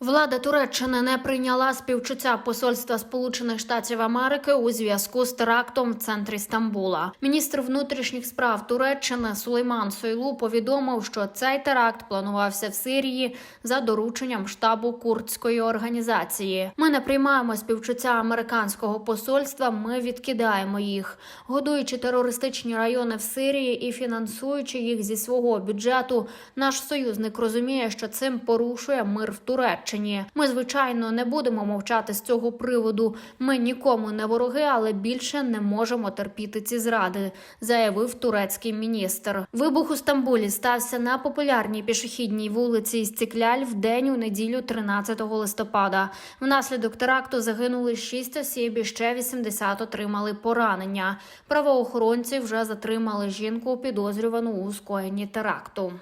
Влада Туреччини не прийняла співчуття посольства Сполучених Штатів Америки у зв'язку з терактом в центрі Стамбула. Міністр внутрішніх справ Туреччини Сулейман Сойлу повідомив, що цей теракт планувався в Сирії за дорученням штабу курдської організації. Ми не приймаємо співчуття американського посольства. Ми відкидаємо їх, годуючи терористичні райони в Сирії і фінансуючи їх зі свого бюджету. Наш союзник розуміє, що цим порушує мир в Туреччині. Ми, звичайно, не будемо мовчати з цього приводу. Ми нікому не вороги, але більше не можемо терпіти ці зради, заявив турецький міністр. Вибух у Стамбулі стався на популярній пішохідній вулиці Істікляль в день у неділю 13 листопада. Внаслідок теракту загинули 6 осіб і ще 80 отримали поранення. Правоохоронці вже затримали жінку, підозрювану у скоєнні теракту.